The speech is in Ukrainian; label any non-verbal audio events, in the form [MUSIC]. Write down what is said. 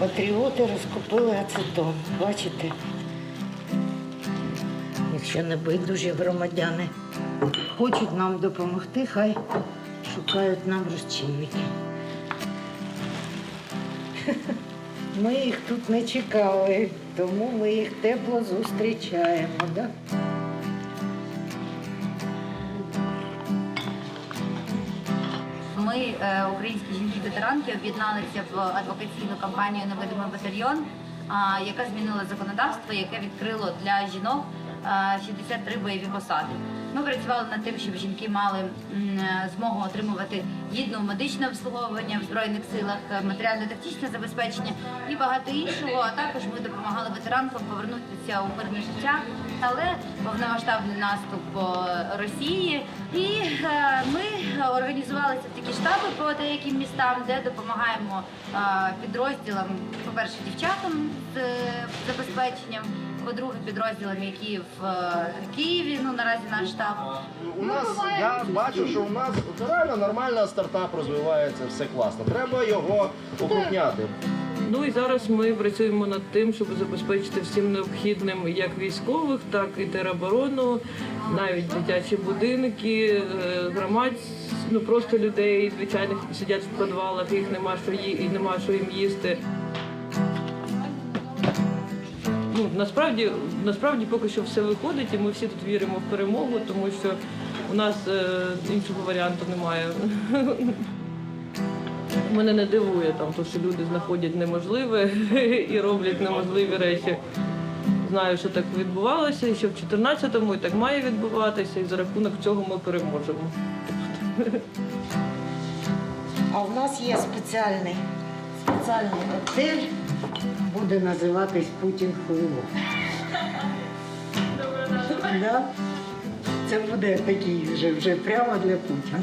Патріоти розкупили ацетон. Бачите? Якщо не байдужі громадяни хочуть нам допомогти, хай шукають нам розчинники. Ми їх тут не чекали, тому ми їх тепло зустрічаємо. Да? Ми, е, українські жінки-ветеранки, об'єдналися в адвокаційну кампанію Невидимий батальйон, яка змінила законодавство, яке відкрило для жінок е, 63 бойові посади. Ми працювали над тим, щоб жінки мали е, змогу отримувати гідне медичне обслуговування в збройних силах, е, матеріально-тактичне забезпечення і багато іншого. А також ми допомагали ветеранкам повернутися у мирне життя, але повномасштабний наступ е, Росії. І е, ми організувалися такі штаби по деяким містам, де допомагаємо е, підрозділам, по-перше, дівчатам з е, забезпеченням, по-друге, підрозділам, які в е, Києві. Ну наразі наш штаб. У нас я бачу, що у нас реально нормально стартап розвивається, все класно. Треба його укрупняти. Ну і зараз ми працюємо над тим, щоб забезпечити всім необхідним як військових, так і тероборону, навіть дитячі будинки, е, громадсь, ну просто людей звичайних сидять в підвалах, їх нема що і нема що їм їсти. Ну, насправді, насправді поки що все виходить, і ми всі тут віримо в перемогу, тому що у нас е, іншого варіанту немає. [LAUGHS] Мене не дивує там, то, що люди знаходять неможливе [LAUGHS] і роблять неможливі речі. Знаю, що так відбувалося, і що в 14-му і так має відбуватися, і за рахунок цього ми переможемо. А в нас є спеціальний, спеціальний готель, буде називатись Путін Хуйло. Да? Це буде такий вже, вже прямо для Путіна.